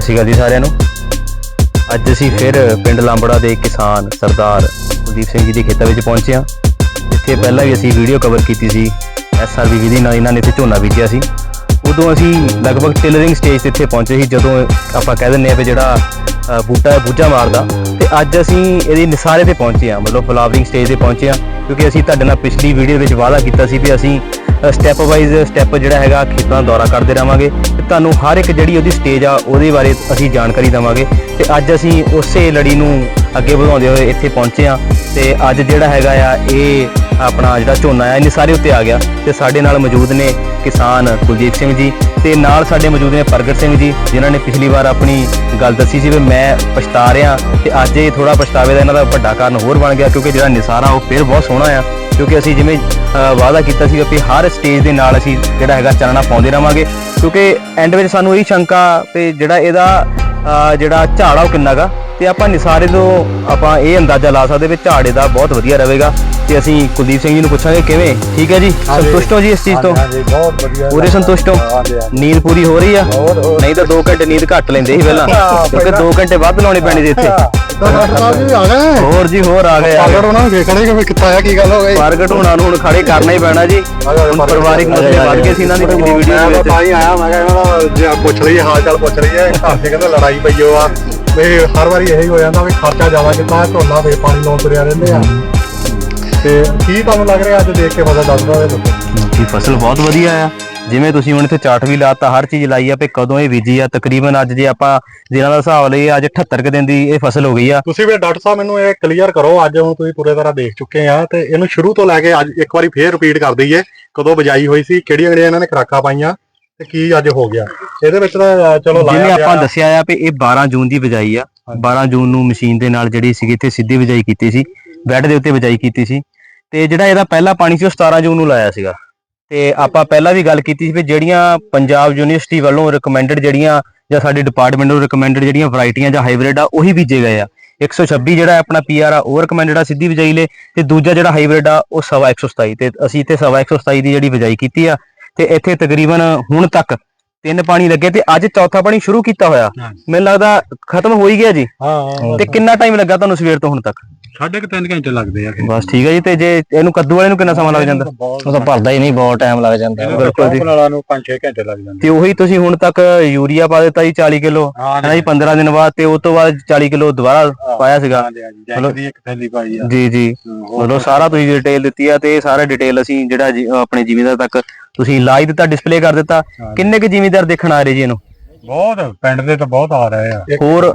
ਸਤਿ ਸ਼੍ਰੀ ਅਕਾਲ ਜੀ ਸਾਰਿਆਂ ਨੂੰ। ਅੱਜ ਅਸੀਂ ਫਿਰ ਪਿੰਡ ਲਾਂਬੜਾ ਦੇ ਕਿਸਾਨ ਸਰਦਾਰ ਕੁਲਦੀਪ ਸਿੰਘ ਜੀ ਦੇ ਖੇਤਾਂ ਵਿੱਚ ਪਹੁੰਚੇ ਹਾਂ। ਇੱਥੇ ਪਹਿਲਾਂ ਵੀ ਅਸੀਂ ਵੀਡੀਓ ਕਵਰ ਕੀਤੀ ਸੀ ਐਸਆਰਬੀ ਵਿਧੀ ਨਾਲ ਇਹਨਾਂ ਨੇ ਇੱਥੇ ਝੋਨਾ ਬੀਜਿਆ ਸੀ। ਉਦੋਂ ਅਸੀਂ ਲਗਭਗ ਟਿਲਰਿੰਗ ਸਟੇਜ ਤੇ ਇੱਥੇ ਪਹੁੰਚੇ ਸੀ, ਜਦੋਂ ਆਪਾਂ ਕਹਿ ਦਿੰਦੇ ਆ ਵੀ ਜਿਹੜਾ ਬੂਟਾ ਹੈ, ਬੂਝਾ ਮਾਰਦਾ। ਤੇ ਅੱਜ ਅਸੀਂ ਇਹਦੇ ਨਿਸਾਰੇ ਤੇ ਪਹੁੰਚੇ ਹਾਂ, ਮਤਲਬ ਫਲਾਵਰਿੰਗ ਸਟੇਜ ਤੇ ਪਹੁੰਚੇ ਹਾਂ, ਕਿਉਂਕਿ ਅਸੀਂ ਤੁਹਾਡੇ ਨਾਲ ਪਿਛਲੀ ਵੀਡੀਓ ਵਿੱਚ ਵਾਅਦਾ ਕੀਤਾ ਸੀ ਵੀ ਅਸੀਂ ਸਟੈਪ ਵਾਈਜ਼ ਸਟੈਪ ਜਿਹੜਾ ਹੈਗਾ, ਖੇਤਾਂ ਦਾ ਦੌਰਾ ਕਰਦੇ ਰਵਾਂਗੇ ਤੇ ਤੁਹਾਨੂੰ ਹਰ ਇੱਕ ਜਿਹੜੀ ਉਹਦੀ ਸਟੇਜ ਆ, ਉਹਦੇ ਬਾਰੇ ਅਸੀਂ ਜਾਣਕਾਰੀ ਦੇਵਾਂਗੇ। ਤੇ ਅੱਜ ਅਸੀਂ ਉਸੇ ਲੜੀ ਨੂੰ ਅੱਗੇ ਵਧਾਉਂਦੇ ਹੋਏ ਇੱਥੇ ਪਹੁੰਚੇ ਹਾਂ ਤੇ ਅੱਜ ਜਿਹੜਾ ਹੈਗਾ ਆ, ਇਹ ਆਪਣਾ ਜਿਹੜਾ ਝੋਨਾ ਆ ਇਹ ਸਾਰੇ ਉੱਤੇ ਆ ਗਿਆ। ਤੇ ਸਾਡੇ ਨਾਲ ਮੌਜੂਦ ਨੇ ਕਿਸਾਨ ਕੁਲਜੀਤ ਸਿੰਘ ਜੀ ਤੇ ਨਾਲ ਸਾਡੇ ਮੌਜੂਦ ਨੇ ਪ੍ਰਗਟ ਸਿੰਘ ਜੀ, ਜਿਨ੍ਹਾਂ ਨੇ ਪਿਛਲੀ ਵਾਰ ਆਪਣੀ ਗੱਲ ਦੱਸੀ ਸੀ ਵੀ ਮੈਂ ਪਛਤਾ ਰਿਹਾ ਤੇ ਅੱਜ ਇਹ ਥੋੜਾ ਪਛਤਾਵੇ ਦਾ ਇਹਨਾਂ ਦਾ ਵੱਡਾ ਕਾਰਨ ਹੋਰ ਬਣ ਗਿਆ, ਕਿਉਂਕਿ ਜਿਹੜਾ ਨਿਸਾਰਾ ਉਹ ਫਿਰ ਬਹੁਤ ਸੋਹਣਾ ਆ, ਕਿਉਂਕਿ ਅਸੀਂ ਜਿਵੇਂ ਵਾਅਦਾ ਕੀਤਾ ਸੀ ਕਿ ਹਰ ਸਟੇਜ ਦੇ ਨਾਲ ਅਸੀਂ ਜਿਹੜਾ ਹੈਗਾ ਚਾਨਣਾ ਪਾਉਂਦੇ ਰਵਾਂਗੇ ਕਿਉਂਕਿ ਐਂਡ ਵਿੱਚ ਸਾਨੂੰ ਇਹ ਸ਼ੰਕਾ ਤੇ ਜਿਹੜਾ ਇਹਦਾ ਜਿਹੜਾ ਝਾੜ ਉਹ ਕਿੰਨਾ ਗਾ। ਤੇ ਆਪਾਂ ਨਿਸਾਰੇ ਤੋਂ ਆਪਾਂ ਇਹ ਅੰਦਾਜ਼ਾ ਲਾ ਸਕਦੇ ਵੀ ਝਾੜੇ ਦਾ ਬਹੁਤ ਵਧੀਆ ਰਹੇਗਾ। ਤੇ ਅਸੀਂ ਕੁਲਦੀਪ ਸਿੰਘ ਜੀ ਨੂੰ ਪੁੱਛਾਂਗੇ ਕਿਵੇਂ? ਠੀਕ ਹੈ ਜੀ? ਸੰਤੁਸ਼ਟ ਹੋ ਜੀ ਇਸ ਚੀਜ਼ ਤੋਂ? ਹਾਂਜੀ ਬਹੁਤ ਵਧੀਆ। ਪੂਰੇ ਸੰਤੁਸ਼ਟ ਹੋ। ਨੀਂਦ ਪੂਰੀ ਹੋ ਰਹੀ ਆ? ਨਹੀਂ ਤਾਂ 2 ਘੰਟੇ ਨੀਂਦ ਘੱਟ ਲੈਂਦੇ ਸੀ ਪਹਿਲਾਂ। ਕਿਉਂਕਿ 2 ਘੰਟੇ ਵੱਧ ਲਾਉਣੀ ਪੈਣੀ ਸੀ ਇੱਥੇ। ਡਾਕਟਰ ਸਾਹਿਬ ਜੀ ਆ ਗਏ। ਹੋਰ ਜੀ ਹੋਰ ਆ ਗਏ ਪਾਗੜ ਉਹਨਾਂ ਨੂੰ ਵੇਖਣੇ ਕਿ ਕਿੱਥੇ ਆ ਕੀ ਗੱਲ ਹੋ ਗਈ? ਪ੍ਰਗਟ ਹੋਣਾ ਨੂੰ ਹੁਣ ਖੜੇ ਕਰਨਾ ਹੀ ਪੈਣਾ ਜੀ। ਹੁਣ ਪਰਿਵਾਰਿਕ ਮਸਲੇ ਵੱਧ ਗਏ ਸੀ ਇਹਨਾਂ ਦੀ ਪਿਛਲੀ ਵੀਡੀਓ ਦੇ ਵਿੱਚ। ਤਾਂ ਹੀ ਆਇਆ ਮੈਂ ਕਿਹਾ ਇਹਨਾਂ ਦਾ ਜੇ ਪੁੱਛ ਲਈ ਹਾਲ ਚਾਲ ਪੁੱਛ ਲਈ ਹੈ ਘਰ ਦੇ ਕਹਿੰਦੇ ਲੜਾਈ ਪਈ ਹੋ ਆ। ਵੀ ਹਰ ਵਾਰੀ ਇਹੀ ਹੋ ਜਾਂਦਾ ਵੀ ਖਰਚਾ ਜ਼ਿਆਦਾ ਕਿੰਨਾ ਝੋਨਾ ਫੇਰ ਪਾਣੀ ਲਾਉਣ ਤੁਰਿਆ ਰਹਿੰਦੇ ਆ। ਤੇ ਕੀ ਤੁਹਾਨੂੰ ਲੱਗ ਰਿਹਾ ਅੱਜ ਦੇਖ ਕੇ ਪਤਾ ਦੱਸਦਾ ਦੇ ਦੱਸੋ ਜੀ ਫਸਲ ਬਹੁਤ ਵਧੀਆ ਆ। ਜਿਵੇਂ ਤੁਸੀਂ ਹੁਣ ਇੱਥੇ ਚਾਰਟ ਵੀ ਲਾਤਾ ਹਰ ਚੀਜ਼ ਲਾਈ ਆ ਵੀ ਕਦੋਂ ਇਹ ਬੀਜੀ ਆ ਤਕਰੀਬਨ ਅੱਜ ਜੇ ਆਪਾਂ ਦਿਨਾਂ ਦਾ ਹਿਸਾਬ ਲਈਏ ਅੱਜ 78 ਕੁ ਦਿਨ ਦੀ ਇਹ ਫਸਲ ਹੋ ਗਈ ਆ। ਤੁਸੀਂ ਵੀ ਡਾਕਟਰ ਸਾਹਿਬ ਮੈਨੂੰ ਇਹ ਕਲੀਅਰ ਕਰੋ ਅੱਜ ਹੁਣ ਤੁਸੀਂ ਪੂਰੇ ਤਰ੍ਹਾਂ ਦੇਖ ਚੁੱਕੇ ਆ ਤੇ ਇਹਨੂੰ ਸ਼ੁਰੂ ਤੋਂ ਲੈ ਕੇ ਅੱਜ ਇੱਕ ਵਾਰੀ ਫੇਰ ਰਿਪੀਟ ਕਰ ਦਈਏ ਕਦੋਂ ਬਜਾਈ ਹੋਈ ਸੀ ਕਿਹੜੀਆਂ ਕਿਹੜੀਆਂ ਇਹਨਾਂ ਨੇ ਖਰਾਕਾਂ ਪਾਈਆਂ ਤੇ ਕੀ ਅੱਜ ਹੋ ਗਿਆ। ਇਹਦੇ ਵਿੱਚ ਤਾਂ ਚਲੋ ਜਿਵੇਂ ਲਾਇਆ ਆਪਾਂ ਗਿਆ ਦੱਸਿਆ ਆ ਵੀ ਇਹ 12 ਜੂਨ ਦੀ ਬਜਾਈ ਆ 12 ਜੂਨ ਨੂੰ ਮਸ਼ੀਨ ਦੇ ਨਾਲ ਜਿਹੜੀ ਸੀਗੀ ਇੱਥੇ ਸਿੱਧੀ ਬਜਾਈ ਕੀਤੀ ਸੀ ਬੈੱਡ ਦੇ ਉੱਤੇ ਬਜਾਈ ਕੀਤੀ ਸੀ। ਤੇ ਜਿਹੜਾ ਇਹਦਾ ਪਹਿਲਾ ਪਾਣੀ ਸੀ ਉਹ 17 ਜੂਨ ਨੂੰ ਲਾਇਆ ਸੀਗਾ। ਤੇ ਆਪਾਂ ਪਹਿਲਾਂ ਵੀ ਗੱਲ ਕੀਤੀ ਸੀ ਵੀ ਜਿਹੜੀਆਂ ਪੰਜਾਬ ਯੂਨੀਵਰਸਿਟੀ ਵੱਲੋਂ ਰეკਮੈਂਡਡ ਜਿਹੜੀਆਂ ਜਾਂ ਸਾਡੇ ਡਿਪਾਰਟਮੈਂਟ ਨੂੰ ਰეკਮੈਂਡਡ ਜਿਹੜੀਆਂ ਵੈਰਾਈਟੀਆਂ ਜਾਂ ਹਾਈਬ੍ਰਿਡ ਆ ਉਹੀ ਬੀਜੇ ਗਏ ਆ। 126 ਜਿਹੜਾ ਆਪਣਾ ਪੀਆਰ ਆ ਉਹ ਰეკਮੈਂਡਡ ਆ ਸਿੱਧੀ ਬਿਜਾਈ ਲਈ ਤੇ ਦੂਜਾ ਜਿਹੜਾ ਹਾਈਬ੍ਰਿਡ ਆ ਉਹ ਸਵਾ 127 ਤੇ ਅਸੀਂ ਇੱਥੇ ਸਵਾ 127 ਦੀ ਜਿਹੜੀ ਬਿਜਾਈ ਕੀਤੀ ਆ ਤੇ ਇੱਥੇ ਤਕਰੀਬਨ ਹੁਣ ਤੱਕ ਤਿੰਨ ਪਾਣੀ ਲੱਗੇ ਤੇ ਅੱਜ ਚੌਥਾ ਪਾਣੀ ਸ਼ੁਰੂ ਕੀਤਾ ਹੋਇਆ। ਮੈਨੂੰ ਲੱਗਦਾ ਖਤਮ ਹੋਈ ਗਿਆ ਜੀ। ਹਾਂ ਤੇ ਕਿੰਨਾ ਟਾਈਮ ਲੱਗਾ ਤੁਹਾਨੂੰ ਸਵੇਰ ਤੋਂ ਹੁਣ ਤੱਕ? ਸਾਢੇ ਕੁ ਤਿੰਨ ਘੰਟੇ ਲੱਗਦੇ ਆ ਬਸ ਠੀਕ ਹੈ ਜੀ ਤੇ ਜੇ ਇਹਨੂੰ ਕੱਦੂ ਵਾਲੇ ਨੂੰ ਕਿੰਨਾ ਸਮਾਂ ਲੱਗ ਜਾਂਦਾ? ਉਹ ਤਾਂ ਭਰਦਾ ਹੀ ਨਹੀਂ ਬਹੁਤ ਟਾਈਮ ਲੱਗ ਜਾਂਦਾ। ਬਿਲਕੁਲ ਜੀ। ਵਾਲਾ ਨੂੰ 5-6 ਘੰਟੇ ਲੱਗ ਜਾਂਦੇ। ਤੇ ਉਹੀ ਤੁਸੀਂ ਹੁਣ ਤੱਕ ਯੂਰੀਆ ਪਾ ਦਿੱਤਾ ਜੀ 40 ਕਿਲੋ ਹਾਂ ਹੈ। ਜੀ 15 ਦਿਨ ਬਾਅਦ ਤੇ ਉਸ ਤੋਂ ਬਾਅਦ 40 ਕਿਲੋ ਦੁਬਾਰਾ ਪਾਇਆ ਸੀਗਾ। ਇੱਕ ਥੈਲੀ ਪਾਈ ਆ। ਜੀ ਜੀ। ਮਤਲਬ ਸਾਰਾ ਤੁਸੀਂ ਡਿਟੇਲ ਦਿੱਤੀ ਆ ਤੇ ਇਹ ਸਾਰਾ ਡਿਟੇਲ ਅਸੀਂ ਜਿਹੜਾ ਆਪਣੇ ਜ਼ਿਮੀਂਦਾਰ ਤੱਕ ਤੁਸੀਂ ਲਾ ਹੀ ਦਿੱਤਾ ਡਿਸਪਲੇ ਕਰ ਦਿੱਤਾ। ਕਿੰਨੇ ਕੁ ਜ਼ਿਮੀਂਦਾਰ ਦੇਖਣ ਆ ਰਹੇ ਜੀ ਇਹਨੂੰ? ਬਹੁਤ ਪਿੰਡ ਦੇ ਤਾਂ ਬਹੁਤ ਆ ਰਹੇ ਆ। ਹੋਰ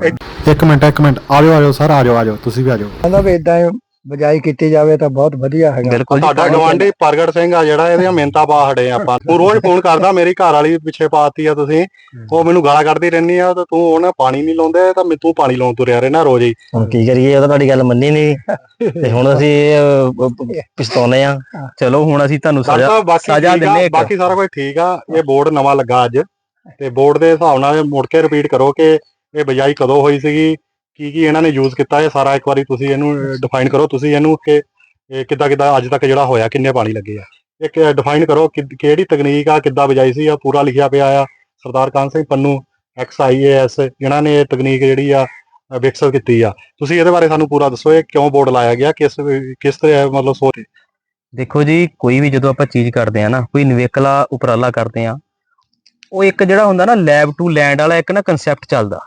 ਇੱਕ ਮਿੰਟ ਇੱਕ ਮਿੰਟ। ਆ ਜਾਓ ਆ ਜਾਓ ਸਰ ਆ ਜਾਓ ਆ ਜਾਓ ਤੁਸੀਂ ਵੀ ਆ ਜਾਓ ਕਹਿੰਦਾ ਵੀ ਇਦਾਂ ਬਜਾਈ ਕੀਤੀ ਜਾਵੇ ਤਾਂ ਬਹੁਤ ਵਧੀਆ ਹੈਗਾ। ਬਿਲਕੁਲ ਜੀ। ਤੁਹਾਡਾ ਗਵਾਂਢੀ ਪ੍ਰਗਟ ਸਿੰਘ ਆ ਜਿਹੜਾ ਇਹਦੀਆਂ ਮਿਹਨਤਾਂ ਪਾ ਹੜੇ ਆਪਾਂ। ਉਹ ਰੋਜ਼ ਫੋਨ ਕਰਦਾ ਮੇਰੀ ਘਰ ਵਾਲੀ ਪਿੱਛੇ ਪਾਤੀ ਆ ਤੁਸੀਂ। ਉਹ ਮੈਨੂੰ ਗਾਲਾਂ ਕੱਢਦੀ ਰਹਿੰਦੀ ਆ ਤੇ ਤੂੰ ਉਹਨੇ ਪਾਣੀ ਨਹੀਂ ਲਾਉਂਦੇ ਤਾਂ ਮੈਂ ਤੂੰ ਪਾਣੀ ਲਾਉਣ ਤੁਰਿਆ ਰਹਿਣਾ ਰੋਜ਼ ਹੀ। ਹੁਣ ਕੀ ਕਰੀਏ ਉਹ ਤਾਂ ਤੁਹਾਡੀ ਗੱਲ ਮੰਨੀ ਨਹੀਂ। ਤੇ ਹੁਣ ਅਸੀਂ ਇਹ, ਅਹ, ਪਛਤਾਉਨੇ ਆ। ਚਲੋ ਹੁਣ ਅਸੀਂ ਤੁਹਾਨੂੰ ਸਜ਼ਾ ਸਜ਼ਾ ਬਾਕੀ ਸਜ਼ਾ ਠੀਕ ਦਿੰਨੇ ਆ ਇੱਕ। ਬਾਕੀ ਸਾਰਾ ਕੁਝ ਠੀਕ ਆ। ਇਹ ਬੋਰਡ ਨਵਾਂ ਲੱਗਾ ਅੱਜ। ਤੇ ਬੋਰਡ ਦੇ ਹਿਸਾਬ ਨਾਲ ਮੁੜ ਕੇ ਰਿਪੀਟ ਕਰੋ ਕਿ ਇਹ ਬਜਾਈ ਕਦੋਂ ਹੋਈ ਸੀਗੀ ਕੀ ਕੀ ਇਹਨਾਂ ਨੇ ਯੂਜ਼ ਕੀਤਾ ਇਹ ਸਾਰਾ ਇੱਕ ਵਾਰੀ ਤੁਸੀਂ ਇਹਨੂੰ ਡਿਫਾਈਨ ਕਰੋ ਤੁਸੀਂ ਇਹਨੂੰ ਕਿ ਕਿੱਦਾਂ ਕਿੱਦਾਂ ਅੱਜ ਤੱਕ ਜਿਹੜਾ ਹੋਇਆ ਕਿੰਨੇ ਪਾਣੀ ਲੱਗੇ ਆ। ਇੱਕ ਡਿਫਾਈਨ ਕਰੋ ਕਿਹੜੀ ਤਕਨੀਕ ਆ ਕਿੱਦਾਂ ਬਜਾਈ ਸੀ ਆ ਪੂਰਾ ਲਿਖਿਆ ਪਿਆ ਆ Sardar Kahan Singh Pannu ex I A S ਜਿਨ੍ਹਾਂ ਨੇ ਇਹ ਤਕਨੀਕ ਜਿਹੜੀ ਆ ਅ, ਵਿਕਸਿਤ ਕੀਤੀ ਆ। ਤੁਸੀਂ ਇਹਦੇ ਬਾਰੇ ਸਾਨੂੰ ਪੂਰਾ ਦੱਸੋ ਇਹ ਕਿਉਂ ਬੋਰਡ ਲਾਇਆ ਗਿਆ ਕਿਸ ਕਿਸ ਤਰ੍ਹਾਂ ਮਤਲਬ ਸੋਚ ਦੇਖੋ ਜੀ ਕੋਈ ਵੀ ਜਦੋਂ ਆਪਾਂ ਚੀਜ਼ ਕਰਦੇ ਆ ਨਾ ਕੋਈ ਨਿਵੇਕਲਾ ਉਪਰਾਲਾ ਕਰਦੇ ਆ ਉਹ ਇੱਕ ਜਿਹੜਾ ਹੁੰਦਾ ਨਾ ਲੈਬ ਟੂ ਲੈਂਡ ਵਾਲਾ ਇੱਕ ਨਾ ਕਨਸੈਪਟ ਚੱਲਦਾ।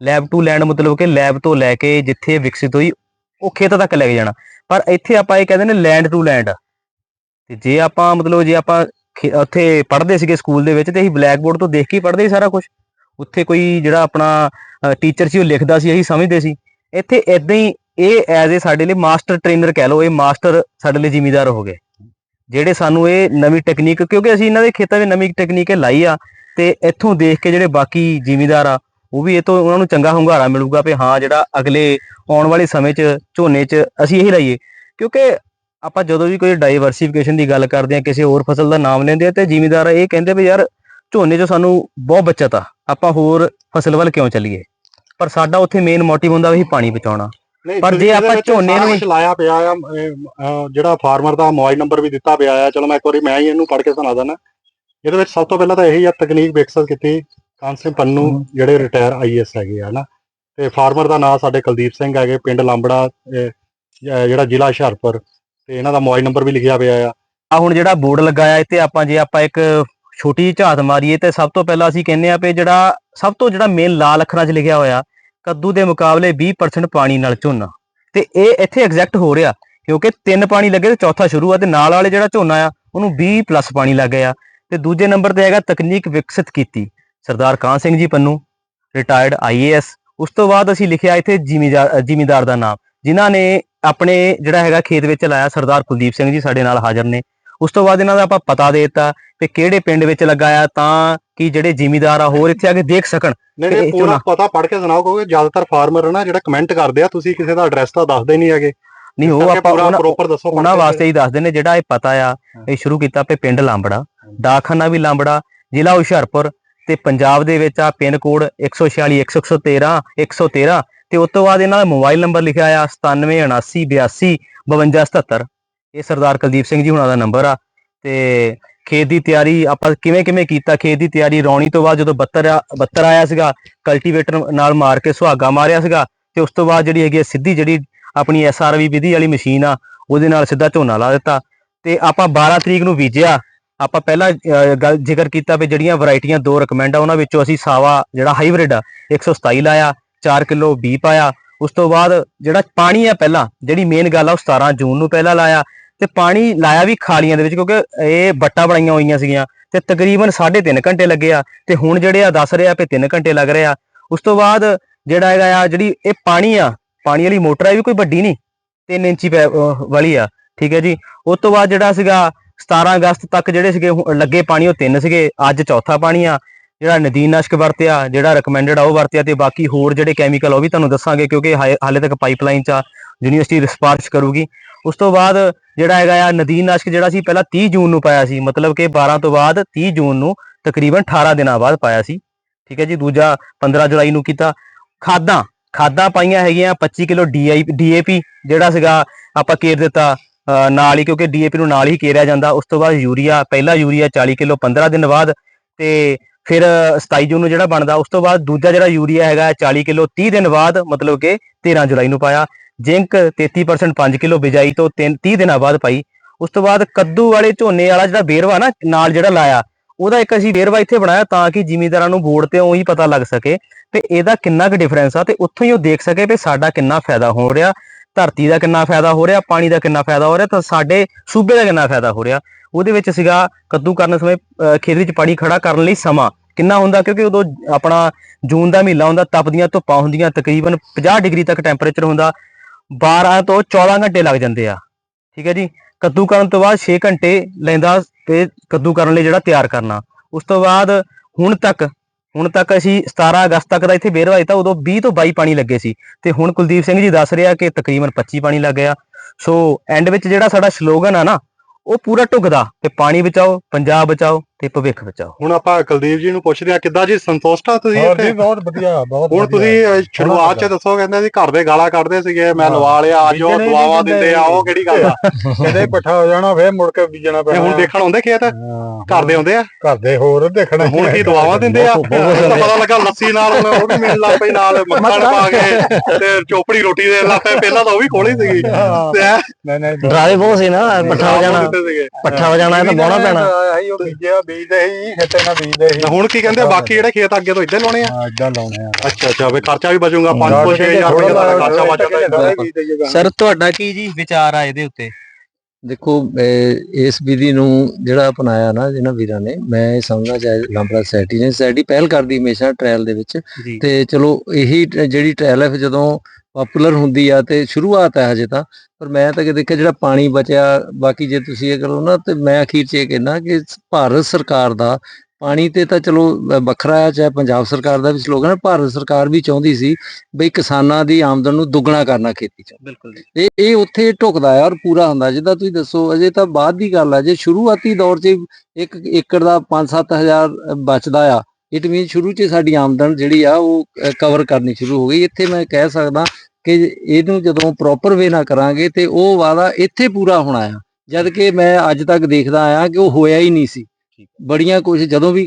ਲੈਬ ਟੂ ਲੈਂਡ ਮਤਲਬ ਕਿ ਲੈਬ ਤੋਂ ਲੈ ਕੇ ਜਿੱਥੇ ਵਿਕਸਿਤ ਹੋਈ, ਉਹ ਖੇਤ ਤੱਕ ਲੈ ਕੇ ਜਾਣਾ। ਪਰ ਇੱਥੇ ਆਪਾਂ ਇਹ ਕਹਿੰਦੇ ਨੇ ਲੈਂਡ ਟੂ ਲੈਂਡ ਤੇ ਜੇ ਆਪਾਂ ਮਤਲਬ ਜੇ ਆਪਾਂ ਉੱਥੇ ਪੜ੍ਹਦੇ ਸੀਗੇ ਸਕੂਲ ਦੇ ਵਿੱਚ ਤੇ ਅਸੀਂ ਬਲੈਕ ਬੋਰਡ ਤੋਂ ਦੇਖ ਕੇ ਪੜ੍ਹਦੇ ਸੀ ਸਾਰਾ ਕੁਝ ਉੱਥੇ ਕੋਈ ਜਿਹੜਾ ਆਪਣਾ ਟੀਚਰ ਸੀ ਉਹ ਲਿਖਦਾ ਸੀ, ਅਸੀਂ ਸਮਝਦੇ ਸੀ। ਇੱਥੇ ਇਦਾਂ ਹੀ ਇਹ ਐਜ਼ ਏ ਸਾਡੇ ਲਈ ਮਾਸਟਰ ਟ੍ਰੇਨਰ ਕਹਿ ਲਓ, ਇਹ ਮਾਸਟਰ ਸਾਡੇ ਲਈ ਜ਼ਿਮੀਦਾਰ ਹੋ ਗਏ। ਜਿਹੜੇ ਸਾਨੂੰ ਇਹ ਨਵੀਂ ਟੈਕਨੀਕ ਕਿਉਂਕਿ ਅਸੀਂ ਇਹਨਾਂ ਦੇ ਖੇਤਾਂ ਵਿੱਚ ਨਵੀਂ ਟੈਕਨੀਕ ਲਾਈ ਆ ਤੇ ਇੱਥੋਂ ਦੇਖ ਕੇ ਜਿਹੜੇ ਬਾਕੀ ਜ਼ਿਮੀਦਾਰ ਆ ਉਹ ਵੀ ਇਹ ਤੋਂ ਉਹਨਾਂ ਨੂੰ ਚੰਗਾ ਹੁੰਗਾਰਾ ਮਿਲੂਗਾ ਵੀ ਹਾਂ ਜਿਹੜਾ ਅਗਲੇ ਆਉਣ ਵਾਲੇ ਸਮੇਂ 'ਚ ਝੋਨੇ 'ਚ ਅਸੀਂ ਇਹੀ ਲਾਈਏ। ਕਿਉਂਕਿ ਆਪਾਂ ਜਦੋਂ ਵੀ ਕੋਈ ਡਾਈਵਰਸਿਫਿਕੇਸ਼ਨ ਦੀ ਗੱਲ ਕਰਦੇ ਆ ਕਿਸੇ ਹੋਰ ਫਸਲ ਦਾ ਨਾਮ ਲੈਂਦੇ ਆ ਤੇ ਜ਼ਿਮੀਦਾਰ ਇਹ ਕਹਿੰਦੇ ਵੀ ਯਾਰ ਝੋਨੇ 'ਚ ਸਾਨੂੰ ਬਹੁਤ ਬਚਤ ਆ ਆਪਾਂ ਹੋਰ ਫਸਲ ਵੱਲ ਕਿਉਂ ਚੱਲੀਏ? ਪਰ ਸਾਡਾ ਉੱਥੇ ਮੇਨ ਮੋਟਿਵ ਹੁੰਦਾ ਵੀ ਪਾਣੀ ਬਚਾਉਣਾ। ਪਰ ਜੇ ਆਪਾਂ ਝੋਨੇ ਨੂੰ- ਲਾਇਆ ਪਿਆ ਆ ਜਿਹੜਾ ਫਾਰਮਰ ਦਾ ਮੋਬਾਈਲ ਨੰਬਰ ਵੀ ਦਿੱਤਾ ਪਿਆ ਆ। ਚਲੋ ਮੈਂ ਇੱਕ ਵਾਰੀ ਮੈਂ ਹੀ ਇਹਨੂੰ ਪੜ੍ਹ ਕੇ ਸੁਣਾ ਦਿੰਦਾ। ਇਹਦੇ ਵਿੱਚ ਸਭ ਤੋਂ ਪਹਿਲਾਂ ਤਾਂ ਇਹੀ ਆ ਤਕਨੀਕ ਵਿਕਸਿਤ ਕੀਤੀ ਕਾਨ ਸਿੰਘ ਪੰਨੂ ਜਿਹੜੇ ਰਿਟਾਇਰ ਆਈਐਸ ਹੈਗੇ ਆ ਨਾ ਤੇ ਫਾਰਮਰ ਦਾ ਨਾਮ ਸਾਡੇ ਕੁਲਦੀਪ ਸਿੰਘ ਹੈਗੇ ਪਿੰਡ ਲਾਂਬੜਾ ਜਿਹੜਾ ਜ਼ਿਲ੍ਹਾ ਹੁਸ਼ਿਆਰਪੁਰ। ਤੇ ਇਹਨਾਂ ਦਾ ਮੋਬਾਈਲ ਨੰਬਰ ਵੀ ਲਿਖਿਆ ਪਿਆ ਆ। ਆ ਹੁਣ ਜਿਹੜਾ ਬੋਰਡ ਲਗਾਇਆ ਇੱਥੇ ਆਪਾਂ ਜੇ ਆਪਾਂ ਇੱਕ ਛੋਟੀ ਝਾਤ ਮਾਰੀਏ ਤੇ ਸਭ ਤੋਂ ਪਹਿਲਾਂ ਅਸੀਂ ਕਹਿੰਦੇ ਆ ਵੀ ਜਿਹੜਾ ਸਭ ਤੋਂ ਜਿਹੜਾ ਮੇਨ ਲਾਲ ਅੱਖਰਾਂ 'ਚ ਲਿਖਿਆ ਹੋਇਆ ਕੱਦੂ ਦੇ ਮੁਕਾਬਲੇ 20% ਪਾਣੀ ਨਾਲ ਝੋਨਾ। ਤੇ ਇਹ ਇੱਥੇ ਐਗਜ਼ੈਕਟ ਹੋ ਰਿਹਾ ਕਿਉਂਕਿ ਤਿੰਨ ਪਾਣੀ ਲੱਗੇ ਤੇ ਚੌਥਾ ਸ਼ੁਰੂ ਆ ਤੇ ਨਾਲ ਵਾਲੇ ਜਿਹੜਾ ਝੋਨਾ ਆ ਉਹਨੂੰ 20 ਪਲੱਸ ਪਾਣੀ ਲੱਗ ਗਿਆ। ਤੇ ਦੂਜੇ ਨੰਬਰ ਤੇ ਹੈਗਾ ਤਕਨੀਕ ਵਿਕਸਿਤ ਕੀਤੀ। ਸਰਦਾਰ ਕਾਂ ਸਿੰਘ ਜੀ ਪੰਨੂ ਰਿਟਾਇਰਡ ਆਈਏਐਸ ਉਸ ਤੋਂ ਬਾਅਦ ਅਸੀਂ ਲਿਖਿਆ ਇੱਥੇ ਜ਼ਿਮੀਦਾਰ ਜ਼ਿਮੀਦਾਰ ਦਾ ਨਾਮ ਜਿਨ੍ਹਾਂ ਨੇ ਆਪਣੇ ਜਿਹੜਾ ਹੈਗਾ ਖੇਤ ਵਿੱਚ ਲਾਇਆ ਸਰਦਾਰ ਕੁਲਦੀਪ ਸਿੰਘ ਜੀ ਸਾਡੇ ਨਾਲ ਹਾਜ਼ਰ ਨੇ। ਉਸ ਤੋਂ ਬਾਅਦ ਇਹਨਾਂ ਦਾ ਆਪਾਂ ਪਤਾ ਦੇ ਦਿੱਤਾ ਕਿ ਕਿਹੜੇ ਪਿੰਡ ਵਿੱਚ ਲਗਾਇਆ ਤਾਂ ਕਿ ਜਿਹੜੇ ਜ਼ਿਮੀਦਾਰ ਆ ਹੋਰ ਇੱਥੇ ਆ ਕੇ ਦੇਖ ਸਕਣ। ਨਹੀਂ ਪੂਰਾ ਪਤਾ ਪੜ੍ਹ ਕੇ ਸੁਣਾਓ ਕਿਉਂਕਿ ਜ਼ਿਆਦਾਤਰ ਫਾਰਮਰ ਨਾ ਜਿਹੜਾ ਕਮੈਂਟ ਕਰਦੇ ਆ ਤੁਸੀਂ ਕਿਸੇ ਦਾ ਐਡਰੈਸ ਤਾਂ ਦੱਸਦੇ ਨਹੀਂ ਹੈਗੇ। ਨਹੀਂ ਉਹ ਆਪਾਂ ਪ੍ਰੋਪਰ ਦੱਸੋ ਉਹਨਾਂ। ਵਾਸਤੇ ਹੀ ਦੱਸਦੇ ਨੇ ਜਿਹੜਾ ਇਹ ਪਤਾ ਆ ਇਹ ਸ਼ੁਰੂ ਕੀਤਾ ਪੇ ਪਿੰਡ ਲਾਂਬੜਾ। ਡਾਕਖਾਨਾ ਵੀ ਲਾਂਬੜਾ, ਜ਼ਿਲ੍ਹਾ ਹੁਸ਼ਿਆਰਪੁਰ ਤੇ ਪੰਜਾਬ ਦੇ ਵਿੱਚ ਆ ਪਿੰਨ ਕੋਡ 146 113 113 ਤੇ ਉਸ ਤੋਂ ਬਾਅਦ ਇਹਨਾਂ ਦਾ ਮੋਬਾਈਲ ਨੰਬਰ ਲਿਖਿਆ ਆ 977982 5277 ਇਹ ਸਰਦਾਰ ਕੁਲਦੀਪ ਸਿੰਘ ਜੀ ਹੁਣਾਂ ਦਾ ਨੰਬਰ ਆ ਤੇ ਖੇਤ ਦੀ ਤਿਆਰੀ ਆਪਾਂ ਕਿਵੇਂ ਕਿਵੇਂ ਕੀਤਾ, ਖੇਤ ਦੀ ਤਿਆਰੀ ਰੌਣੀ ਤੋਂ ਬਾਅਦ ਜਦੋਂ ਬੱਤਰ ਆ- ਬੱਤਰ ਆਇਆ ਸੀਗਾ ਕਲਟੀਵੇਟਰ ਨਾਲ ਮਾਰ ਕੇ ਸੁਹਾਗਾ ਮਾਰਿਆ ਸੀਗਾ ਤੇ ਉਸ ਤੋਂ ਬਾਅਦ ਜਿਹੜੀ ਹੈਗੀ ਆ ਸਿੱਧੀ ਜਿਹੜੀ ਆਪਣੀ ਐਸਆਰਵੀ ਵਿਧੀ ਵਾਲੀ ਮਸ਼ੀਨ ਆ, ਉਹਦੇ ਨਾਲ ਸਿੱਧਾ ਝੋਨਾ ਲਾ ਦਿੱਤਾ ਤੇ ਆਪਾਂ 12 ਤਰੀਕ ਨੂੰ ਬੀਜਿਆ ਆਪਾਂ ਪਹਿਲਾਂ ਗੱਲ ਜ਼ਿਕਰ ਕੀਤਾ ਵੀ ਜਿਹੜੀਆਂ ਵੈਰਾਈਟੀਆਂ ਦੋ ਰეკਮੈਂਡ ਆ, ਉਹਨਾਂ ਵਿੱਚੋਂ ਅਸੀਂ ਸਾਵਾ ਜਿਹੜਾ ਹਾਈਬ੍ਰਿਡ ਆ 127 ਲਾਇਆ 4 ਕਿਲੋ ਬੀ ਪਾਇਆ। ਉਸ ਤੋਂ ਬਾਅਦ ਜਿਹੜਾ ਪਾਣੀ ਆ ਪਹਿਲਾਂ, ਜਿਹੜੀ ਮੇਨ ਗੱਲ ਆ, ਉਹ 17 ਜੂਨ ਨੂੰ ਪਹਿਲਾਂ ਲਾਇਆ। ਤੇ ਪਾਣੀ ਲਾਇਆ ਵੀ ਖਾਲੀਆਂ ਦੇ ਵਿੱਚ, ਕਿਉਂਕਿ ਇਹ ਬੱਟਾ ਬਣਾਈਆਂ ਹੋਈਆਂ ਸੀਗੀਆਂ। ਤੇ ਤਕਰੀਬਨ 3.5 ਘੰਟੇ ਲੱਗੇ ਆ। ਤੇ ਹੁਣ ਜਿਹੜੇ ਆ ਦੱਸ ਰਹੇ ਆ ਵੀ 3 ਘੰਟੇ ਲੱਗ ਰਹੇ ਆ। ਉਸ ਤੋਂ ਬਾਅਦ ਜਿਹੜਾ ਹੈਗਾ ਆ, ਜਿਹੜੀ ਇਹ ਪਾਣੀ ਆ, ਪਾਣੀ ਵਾਲੀ ਮੋਟਰ ਆ ਵੀ ਕੋਈ ਵੱਡੀ ਨਹੀਂ 3 ਇੰਚੀ ਪੈ- ਵਾਲੀ ਆ। ਠੀਕ ਹੈ ਜੀ। ਉਸ ਤੋਂ ਬਾਅਦ ਜਿਹੜਾ ਸੀਗਾ 17 ਅਗਸਤ ਤੱਕ ਜਿਹੜੇ ਸੀਗੇ ਲੱਗੇ ਪਾਣੀ ਉਹ ਤਿੰਨ ਸੀਗੇ, ਅੱਜ ਚੌਥਾ ਪਾਣੀ ਆ, ਜਿਹੜਾ ਨਦੀਨਨਾਸ਼ਕ ਵਰਤਿਆ, ਜਿਹੜਾ ਰეკਮੈਂਡਡ ਆ ਉਹ ਵਰਤਿਆ ਤੇ ਬਾਕੀ ਹੋਰ ਜਿਹੜੇ ਕੈਮੀਕਲ ਉਹ ਵੀ ਤੁਹਾਨੂੰ ਦੱਸਾਂਗੇ ਕਿਉਂਕਿ ਹਾਲੇ ਤੱਕ ਪਾਈਪਲਾਈਨ ਚ ਆ ਯੂਨੀਵਰਸਿਟੀ ਰਿਸਪਾਰਸ਼ ਕਰੂਗੀ। ਉਸ ਤੋਂ ਬਾਅਦ ਜਿਹੜਾ ਹੈਗਾ ਆ ਨਦੀਨਨਾਸ਼ਕ ਜਿਹੜਾ ਸੀ, ਪਹਿਲਾਂ 30 ਜੂਨ ਨੂੰ ਪਾਇਆ ਸੀ, ਮਤਲਬ ਕਿ 12 ਤੋਂ ਬਾਅਦ 30 ਜੂਨ ਨੂੰ ਤਕਰੀਬਨ 18 ਦਿਨਾਂ ਬਾਅਦ ਪਾਇਆ ਸੀ। ਠੀਕ ਹੈ ਜੀ, ਦੂਜਾ 15 ਜੁਲਾਈ ਨੂੰ ਕੀਤਾ। ਖਾਦਾਂ ਖਾਦਾਂ ਪਾਈਆਂ ਹੈਗੀਆਂ 25 ਕਿਲੋ ਡੀਆਈ ਡੀਏਪੀ ਜਿਹੜਾ ਸੀਗਾ, ਆਪਾਂ ਕੇਰ ਦਿੱਤਾ। ਨਾਲ ਹੀ, ਕਿਉਂਕਿ ਡੀਏਪੀ ਨੂੰ ਨਾਲ ਹੀ ਕੇਰਿਆ ਜਾਂਦਾ। ਉਸ ਤੋਂ ਬਾਅਦ ਯੂਰੀਆ, ਪਹਿਲਾ ਯੂਰੀਆ 40 ਕਿਲੋ 15 ਦਿਨ ਬਾਅਦ ਤੇ ਫਿਰ 27 ਜੂਨ ਨੂੰ ਜਿਹੜਾ ਬਣਦਾ, ਉਸ ਤੋਂ ਬਾਅਦ ਦੂਜਾ ਜਿਹੜਾ ਯੂਰੀਆ ਹੈਗਾ 40 ਕਿਲੋ 30 ਦਿਨ ਬਾਅਦ ਮਤਲਬ ਕਿ 13 ਜੁਲਾਈ ਨੂੰ ਪਾਇਆ। ਜ਼ਿੰਕ 33% 5 ਕਿਲੋ, ਬਿਜਾਈ ਤੋਂ 30 ਦਿਨਾਂ ਬਾਅਦ ਪਾਈ। ਉਸ ਤੋਂ ਬਾਅਦ ਕੱਦੂ ਵਾਲੇ ਝੋਨੇ ਵਾਲਾ ਜਿਹੜਾ ਬੇਰਵਾ ਨਾ, ਨਾਲ ਜਿਹੜਾ ਲਾਇਆ, ਉਹਦਾ ਇੱਕ ਅਸੀਂ ਬੇਰਵਾ ਇੱਥੇ ਬਣਾਇਆ ਤਾਂ ਕਿ ਜ਼ਿਮੀਂਦਾਰਾਂ ਨੂੰ ਬੋਰਡ ਤੇ ਉਹੀ ਪਤਾ ਲੱਗ ਸਕੇ। ਤੇ ਇਹਦਾ ਕਿੰਨਾ ਕੁ ਡਿਫਰੈਂਸ ਆ, ਤੇ ਉੱਥੋਂ ਹੀ ਉਹ ਦੇਖ ਸਕੇ ਵੀ ਸਾਡਾ ਕਿੰਨਾ ਫਾਇਦਾ ਹੋ ਰਿਹਾ। ਧਰਤੀ ਦਾ ਕਿੰਨਾ ਫਾਇਦਾ ਹੋ ਰਿਹਾ, ਪਾਣੀ ਦਾ ਕਿੰਨਾ ਫਾਇਦਾ ਹੋ ਰਿਹਾ, ਤਾਂ ਸਾਡੇ ਸੂਬੇ ਦਾ ਕਿੰਨਾ ਫਾਇਦਾ ਹੋ ਰਿਹਾ। ਉਹਦੇ ਵਿੱਚ ਸੀਗਾ ਕੱਦੂ ਕਰਨ ਸਮੇਂ, ਅਹ, ਖੇਤ ਵਿੱਚ ਪਾਣੀ ਖੜਾ ਕਰਨ ਲਈ ਸਮਾਂ। ਕਿੰਨਾ ਹੁੰਦਾ? ਕਿਉਂਕਿ ਉਦੋਂ ਆਪਣਾ ਜੂਨ ਦਾ ਮਹੀਨਾ ਹੁੰਦਾ ਤਪਦੀਆਂ ਧੁੱਪਾਂ ਹੁੰਦੀਆਂ, ਤਕਰੀਬਨ 50 ਡਿਗਰੀ ਤੱਕ ਟੈਂਪਰੇਚਰ ਹੁੰਦਾ। 12 ਤੋਂ 14 ਘੰਟੇ ਲੱਗ ਜਾਂਦੇ ਆ। ਠੀਕ ਹੈ ਜੀ? ਕੱਦੂ ਕਰਨ ਤੋਂ ਬਾਅਦ 6 ਘੰਟੇ ਲੈਂਦਾ ਤੇ ਕੱਦੂ ਕਰਨ ਲਈ ਜਿਹੜਾ ਤਿਆਰ ਕਰਨਾ। ਉਸ ਤੋਂ ਬਾਅਦ ਹੁਣ ਤੱਕ ਹੁਣ ਤੱਕ ਅਸੀਂ 17 ਅਗਸਤ ਤੱਕ ਦਾ ਇੱਥੇ ਬੇਰਵਾ ਦਿੱਤਾ ਉਦੋਂ 20 ਤੋਂ 22 ਪਾਣੀ ਲੱਗੇ ਸੀ ਤੇ ਹੁਣ ਕੁਲਦੀਪ ਸਿੰਘ ਜੀ ਦੱਸ ਰਿਹਾ ਕਿ ਤਕਰੀਬਨ 25 ਪਾਣੀ ਲੱਗ ਗਿਆ। ਸੋ ਐਂਡ ਵਿੱਚ ਜਿਹੜਾ ਸਾਡਾ ਸਲੋਗਨ ਆ ਨਾ, ਉਹ ਪੂਰਾ ਢੁਕਦਾ ਤੇ ਪਾਣੀ ਬਚਾਓ, ਪੰਜਾਬ ਬਚਾਓ। ਤੇ ਭਵਿੱਖ ਬਚਾਓ। ਹੁਣ ਆਪਾਂ ਕੁਲਦੀਪ ਜੀ ਨੂੰ ਪੁੱਛਦੇ ਆ ਕਿੱਦਾਂ ਜੀ? ਸੰਤੁਸ਼ਟ ਆ ਤੁਸੀਂ ਹੋਰ ਇੱਥੇ? ਜੀ ਬਹੁਤ ਵਧੀਆ ਬਹੁਤ ਹੁਣ ਵਧੀਆ। ਤੁਸੀਂ ਅਹ, ਸ਼ੁਰੂਆਤ ਚ ਦੱਸੋ ਕਹਿੰਦੇ ਸੀ ਘਰ ਦੇ ਗਾਲਾਂ ਕੱਢਦੇ ਸੀਗੇ ਮੈਂ ਹਾਂ। ਲਵਾ ਲਿਆ ਅੱਜ ਉਹ ਬੀਜਣੇ ਦਿੰਦੇ। ਦਿੰਦੇ ਆ ਉਹ ਕਿਹੜੀ ਗੱਲ ਆ? ਕਦੇ ਪੱਠਾ ਹੋ ਜਾਣਾ ਫੇਰ ਮੁੜ ਕੇ ਬੀਜਣਾ ਤੇ ਪੈਣਾ। ਹੁਣ ਦੇਖਣ ਆਉਂਦੇ ਖੇਤ? ਹਾਂ, ਘਰ ਦੇ ਆਉਂਦੇ ਆ? ਘਰ ਦੇ ਹੋਰ ਦੇਖਣਾ। ਹੁਣ ਕੀ ਦੁਆਵਾਂ ਦਿੰਦੇ ਆ। ਤਾਂ ਪਤਾ ਲੱਗਾ ਲੱਸੀ ਨਾਲ ਹੁਣ ਉਹ ਵੀ ਮਿਲਣ ਲੱਗ ਪਈ ਨਾਲ ਮੱਖਣ ਪਾ ਕੇ। ਤੇ ਚੋਪੜੀ ਰੋਟੀ ਦੇਣ ਲੱਗ ਪਏ। ਪਹਿਲਾਂ ਤਾਂ ਉਹ ਵੀ ਖੋਲੀ ਸੀਗੀ ਹਾਂ। ਤੇ ਐਂ ਨਹੀਂ ਨਹੀਂ ਡਰਾਵੇ ਬਹੁਤ ਸੀ ਨਾ ਪੱਠਾ ਹੋ ਜਾਣਾ। ਸੀਗੇ। ਪੱਠਾ ਹੋ ਜਾਣਾ ਇਹ ਤਾਂ ਬਾਉਣਾ ਪੈਣਾ। ਆਹੀ ਉਹ ਬੀਜਿਆ ਬੀਜਦੇ ਸੀ ਖੇਤੇ ਨਾਲ ਬੀਜਦੇ ਸੀ। ਤੇ ਹੁਣ ਕੀ ਕਹਿੰਦੇ ਆ, ਬਾਕੀ ਜਿਹੜੇ ਖੇਤ ਅੱਗੇ ਤੋਂ ਇੱਧਰ ਲਾਉਣੇ ਆ? ਹਾਂ ਇਦਾਂ ਲਾਉਣੇ ਆ। ਅੱਛਾ ਅੱਛਾ ਵੀ ਖਰਚਾ ਵੀ ਬਚੂਗਾ 5 ਤੋਂ 6000 ਰੁਪਏ ਦਾ ਖਰਚਾ ਬਚਦਾ ਸਰ ਤੁਹਾਡਾ ਕੀ ਜੀ ਵਿਚਾਰ ਆ ਇਹਦੇ ਉੱਤੇ? ਦੇਖੋ ਅਹ ਇਸ ਵਿਧੀ ਨੂੰ ਜਿਹੜਾ ਅਪਣਾਇਆ ਨਾ ਜਿਹਨਾਂ ਵੀਰਾਂ ਨੇ ਮੈਂ ਇਹ ਸਮਝਣਾ ਚਾਹੇ ਲਾਂਬੜਾ ਸੋਸਾਇਟੀ ਨੇ। ਸੋਸਾਇਟੀ ਪਹਿਲ ਕਰਦੀ ਹਮੇਸ਼ਾ ਟ੍ਰਾਇਲ ਦੇ ਵਿੱਚ। ਜੀ। ਤੇ ਚਲੋ ਇਹੀ ਟ- ਜਿਹੜੀ ਟ੍ਰਾਇਲ ਹੈ ਫਿਰ ਜਦੋਂ ਪਪੂਲਰ ਹੁੰਦੀ ਆ ਤੇ ਸ਼ੁਰੂਆਤ ਹੈ ਹਜੇ ਤਾਂ। ਪਰ ਮੈਂ ਤਾਂ ਕਿ ਦੇਖਿਆ ਜਿਹੜਾ ਪਾਣੀ ਬਚਿਆ ਬਾਕੀ ਜੇ ਤੁਸੀਂ ਇਹ ਕਰੋ ਨਾ ਤੇ ਮੈਂ ਅਖੀਰ 'ਚ ਇਹ ਕਹਿਣਾ ਕਿ ਭਾਰਤ ਸਰਕਾਰ ਦਾ ਪਾਣੀ ਤੇ ਤਾਂ ਚਲੋ ਵੱਖਰਾ ਆ ਚਾਹੇ ਪੰਜਾਬ ਸਰਕਾਰ ਦਾ ਵੀ ਸਲੋਗਨ ਹੈ ਭਾਰਤ ਸਰਕਾਰ ਵੀ ਚਾਹੁੰਦੀ ਸੀ ਬਈ ਕਿਸਾਨਾਂ ਦੀ ਆਮਦਨ ਨੂੰ ਦੁੱਗਣਾ ਕਰਨਾ ਖੇਤੀ 'ਚ। ਬਿਲਕੁਲ ਜੀ। ਇਹ ਇਹ ਉੱਥੇ ਢੁਕਦਾ ਹੈ ਔਰ ਪੂਰਾ ਹੁੰਦਾ। ਜਿੱਦਾਂ ਤੁਸੀਂ ਦੱਸੋ ਅਜੇ ਤਾਂ ਬਾਅਦ ਦੀ ਗੱਲ ਹੈ ਜੇ ਸ਼ੁਰੂਆਤੀ ਦੌਰ 'ਚ ਇੱਕ ਏਕੜ ਦਾ 5-7000 ਬਚਦਾ ਆ ਇਟ ਮੀਨ ਸ਼ੁਰੂ 'ਚ ਸਾਡੀ ਆਮਦਨ ਜਿਹੜੀ ਆ ਉਹ ਕਵਰ ਕਰਨੀ ਸ਼ੁਰੂ ਹੋ ਗਈ। ਇੱਥੇ ਮੈਂ ਕਹਿ ਸਕਦਾ ਕਿ ਇਹਨੂੰ ਜਦੋਂ ਪ੍ਰੋਪਰ ਵੇ ਨਾ ਕਰਾਂਗੇ ਤੇ ਉਹ ਵਾਦਾ ਇੱਥੇ ਪੂਰਾ ਹੋਣਾ ਆ। ਜਦ ਕਿ ਮੈਂ ਅੱਜ ਤੱਕ ਦੇਖਦਾ ਆਇਆ ਕਿ ਉਹ ਹੋਇਆ ਹੀ ਨਹੀਂ ਸੀ। ਬੜੀਆਂ ਕੁਝ ਜਦੋਂ ਵੀ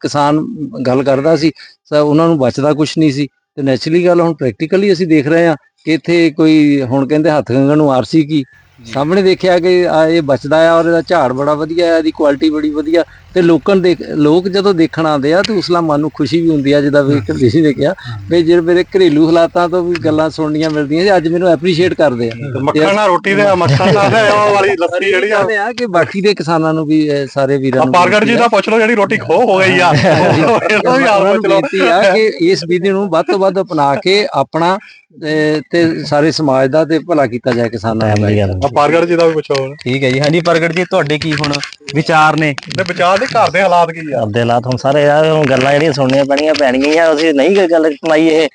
ਕਿਸਾਨ ਗੱਲ ਕਰਦਾ ਸੀ ਤਾਂ ਉਹਨਾਂ ਨੂੰ ਬਚਦਾ ਕੁਝ ਨਹੀਂ ਸੀ। ਤੇ ਨੈਚੁਰਲੀ ਗੱਲ ਹੁਣ ਪ੍ਰੈਕਟੀਕਲੀ ਅਸੀਂ ਦੇਖ ਰਹੇ ਹਾਂ ਕਿ ਇੱਥੇ ਕੋਈ ਹੁਣ ਕਹਿੰਦੇ ਹੱਥ ਗੰਗਣ ਨੂੰ ਆਰਸੀ ਕੀ। ਸਾਹਮਣੇ ਦੇਖਿਆ ਕਿ ਆ ਇਹ ਬਚਦਾ ਆ ਔਰ ਇਹਦਾ ਝਾੜ ਬੜਾ ਵਧੀਆ ਹੈ ਇਹਦੀ ਕੁਆਲਿਟੀ ਬੜੀ ਵਧੀਆ। ਤੇ ਲੋਕਾਂ ਦੇ ਲੋਕ ਜਦੋਂ ਦੇਖਣ ਆਉਂਦੇ ਆ ਤੇ ਉਸਲਾ ਮਨ ਨੂੰ ਖੁਸ਼ੀ ਵੀ ਹੁੰਦੀ ਆ ਜਿੱਦਾਂ ਵੀ ਕੰਡੀਸ਼ਨ ਨੇ ਕਿਹਾ ਵੀ ਜਿਹੜੇ ਮੇਰੇ ਘਰੇਲੂ ਹਾਲਾਤਾਂ ਤੋਂ ਵੀ ਗੱਲਾਂ ਸੁਣਨੀਆਂ ਮਿਲਦੀਆਂ ਸੀ ਅੱਜ ਮੈਨੂੰ ਐਪਰੀਸ਼ੀਏਟ ਕਰਦੇ ਆ। ਮੱਖਣ ਨਾਲ ਰੋਟੀ ਤੇ ਮੱਖਣ ਨਾਲ ਤੇ ਉਹ ਵਾਲੀ ਲੱਸੀ ਜਿਹੜੀ ਆ। ਆ ਕਿ ਬਾਕੀ ਦੇ ਕਿਸਾਨਾਂ ਨੂੰ ਵੀ ਸਾਰੇ ਵੀਰਾਂ ਨੂੰ ਪਾਰਗੜ ਜੀ ਦਾ ਪੁੱਛ ਲਓ ਜਿਹੜੀ ਰੋਟੀ ਖੋ ਹੋ ਗਈ ਆ। ਇਹਦਾ ਵੀ ਨੂੰ ਪੁੱਛ ਲਓ। ਬੇਨਤੀ ਆ ਕਿ ਇਸ ਵਿਧੀ ਨੂੰ ਵੱਧ ਤੋਂ ਵੱਧ ਅਪਣਾ ਕੇ ਆਪਣਾ ਤੇ- ਸਾਰੇ ਸਮਾਜ ਦਾ ਤੇ ਭਲਾ ਕੀਤਾ ਜਾਏ ਕਿਸਾਨਾਂ ਦਾ। ਆ ਪਾਰਗੜ ਜੀ ਦਾ ਵੀ ਪੁੱਛੋ। ਠੀਕ ਹੈ ਜੀ। ਹਾਂਜੀ ਪ੍ਰਗਟ ਜੀ ਤੁਹਾਡੇ ਕੀ ਹੁਣ ਵਿਚਾਰ ਨੇ। ਤੇ ਵਿਚਾਰ ਦੇ ਘਰ ਦੇ ਹਾਲਾਤ ਕੀ ਆ? ਆਪਦੇ ਹਾਲਾਤ ਹੁਣ ਸਾਰੇ ਯਾਰ ਹੁਣ ਗੱਲਾਂ ਜਿਹੜੀਆਂ ਸੁਣਨੀਆਂ ਪੈਣੀਆਂ ਪੈਣਗੀਆਂ ਹੀ ਆ। ਅਸੀਂ ਨਹੀਂ ਕੋਈ ਗੱਲ ਸੁਣਾਈ ਇਹ।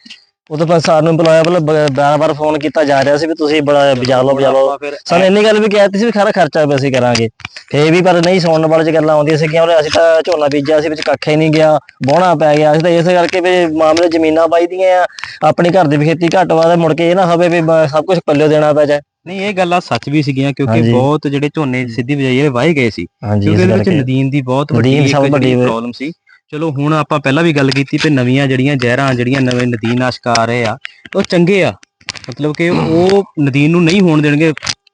ਉਦੋਂ ਪਰ ਸਾਨੂੰ ਬੁਲਾਇਆ ਮਤਲਬ ਬਾਰ-ਬਾਰ ਫੋਨ ਕੀਤਾ ਜਾ ਰਿਹਾ ਸੀ ਵੀ ਤੁਸੀਂ ਬੜਾ ਬਜਾ ਲਓ ਬਜਾ ਲਓ। ਸਾਨੂੰ ਇੰਨੀ ਗੱਲ ਵੀ ਕਹਿਤੀ ਸੀ ਵੀ ਖਰਾ ਖਰਚਾ ਵੀ ਅਸੀਂ ਕਰਾਂਗੇ। ਫੇਰ ਵੀ ਪਰ ਨਹੀਂ ਸੁਣਨ ਵਾਲੇ ਚ ਗੱਲਾਂ ਆਉਂਦੀਆਂ ਸੀਗੀਆਂ। ਉਹਨੇ ਅਸੀਂ ਤਾਂ ਝੋਨਾ ਬੀਜਿਆ ਸੀ ਵਿੱਚ ਕੱਖ ਹੀ ਨਹੀਂ ਗਿਆ ਬੋਣਾ ਪੈ ਗਿਆ। ਅਸੀਂ ਤਾਂ ਇਸ ਕਰਕੇ ਵੀ ਮਾਮਲੇ ਜ਼ਮੀਨਾਂ ਬਾਈਦੀਆਂ ਆ। ਆਪਣੀ ਘਰ ਦੀ ਖੇਤੀ ਘੱਟ ਵਾ ਤੇ ਮੁੜ ਕੇ ਇਹ ਨਾ ਹੋਵੇ ਵੀ ਸਭ ਕੁਝ ਪੱਲਿਓ ਦੇਣਾ ਪੈ ਜਾਏ। ਨਹੀਂ ਇਹ ਗੱਲਾਂ ਸੱਚ ਵੀ ਸੀਗੀਆਂ ਕਿਉਂਕਿ। ਬਹੁਤ ਜਿਹੜੇ ਝੋਨੇ ਸਿੱਧੀ ਬਜਾਈ ਇਹ ਵਾਹੇ ਗਏ ਸੀ। ਕਿਉਂਕਿ ਇਹਦੇ ਵਿੱਚ ਨਦੀਨ ਦੀ ਬਹੁਤ ਵੱਡੀ। ਪ੍ਰੋਬਲਮ ਸੀ। ਚਲੋ ਹੁਣ ਆਪਾਂ ਪਹਿਲਾਂ ਵੀ ਗੱਲ ਕੀਤੀ ਕਿ ਨਵੀਆਂ ਜਿਹੜੀਆਂ ਜ਼ਹਿਰਾਂ ਜਿਹੜੀਆਂ ਨਵੇਂ ਨਦੀਨ ਨਾਸ਼ਕ ਆ ਰਹੇ ਆ ਉਹ ਚੰਗੇ ਆ। ਮਤਲਬ ਕਿ ਉਹ ਨਦੀਨ ਨੂੰ ਨਹੀਂ ਹੋਣ ਦੇਣਗੇ।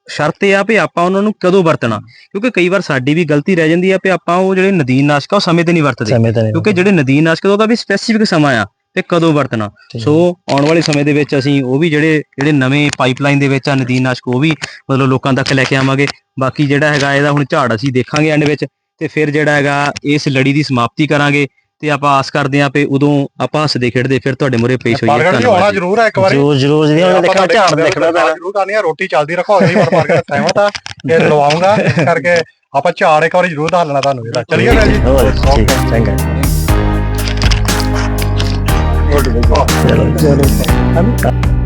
ਸ਼ਰਤ ਇਹ ਆ ਵੀ ਆਪਾਂ ਉਹਨਾਂ ਨੂੰ ਕਦੋਂ ਵਰਤਣਾ। ਕਿਉਂਕਿ ਕਈ ਵਾਰ ਸਾਡੀ ਵੀ ਗਲਤੀ ਰਹਿ ਜਾਂਦੀ ਆ ਵੀ ਆਪਾਂ ਉਹ ਜਿਹੜੇ ਨਦੀਨ ਨਾਸ਼ਕ ਆ ਉਹ ਸਮੇਂ ਤੇ ਨਹੀਂ ਵਰਤਦੇ। ਤਾਂ ਕਿਉਂਕਿ ਜਿਹੜੇ ਨਦੀਨ ਨਾਸ਼ਕ ਉਹਦਾ ਵੀ ਸਪੈਸੀਫਿਕ ਸਮਾਂ ਆ। ਤੇ ਕਦੋਂ ਵਰਤਣਾ? ਸੋ ਆਉਣ ਵਾਲੇ ਸਮੇਂ ਦੇ ਵਿੱਚ ਅਸੀਂ ਉਹ ਵੀ ਜਿਹੜੇ ਜਿਹੜੇ ਨਵੇਂ ਪਾਈਪਲਾਈਨ ਦੇ ਵਿੱਚ ਆ ਨਦੀਨ ਨਾਸ਼ਕ ਉਹ ਵੀ ਮਤਲਬ ਲੋਕਾਂ ਤੱਕ ਲੈ ਕੇ ਆਵਾਂਗੇ। ਬਾਕੀ ਜਿਹੜਾ ਹੈਗਾ ਇਹਦਾ ਹੁਣ ਝਾੜ ਅਸੀਂ ਦੇਖਾਂਗੇ ਐਂਡ ਵਿੱਚ ਤੇ ਫਿਰ ਜਿਹੜਾ ਹੈਗਾ ਇਸ ਲੜੀ ਦੀ ਸਮਾਪਤੀ ਕਰਾਂਗੇ ਤੇ ਆਪਾਂ ਆਸ ਕਰਦੇ ਆਂ ਕਿ ਉਦੋਂ ਆਪਾਂ ਹੱਸਦੇ ਖੇਡਦੇ ਫਿਰ ਤੁਹਾਡੇ ਮੂਹਰੇ ਪੇਸ਼ ਹੋਈਏ। ਧੰਨਵਾਦ। ਜ਼ਰੂਰ ਹੈ ਇੱਕ ਵਾਰੀ। ਜਰੂਰ ਜਰੂਰ ਜੀ ਉਹਨੇ ਦੇਖਣਾ ਝਾੜ ਦੇਖਣਾ ਪੈਣਾ। ਜ਼ਰੂਰ ਕਰਨੀ ਆ ਰੋਟੀ ਚੱਲਦੀ ਰੱਖੋ ਅਗਲੀ ਵਾਰ ਪਾਰਗੜ ਸਹਿਮਤ ਆ ਇਹ ਲਵਾਉਂਗਾ ਇਸ ਕਰਕੇ ਆਪਾਂ ਝਾੜ ਇੱਕ ਵਾਰੀ ਜ਼ਰੂਰ ਦੱਸ ਲੈਣਾ ਤੁਹਾਨੂੰ ਇਹਦਾ। ਚਲਿਏ ਜੀ। ਹੋਰ ਠੀਕ ਹੈ, ਚੰਗਾ। ਚਲੋ ਚਲੋ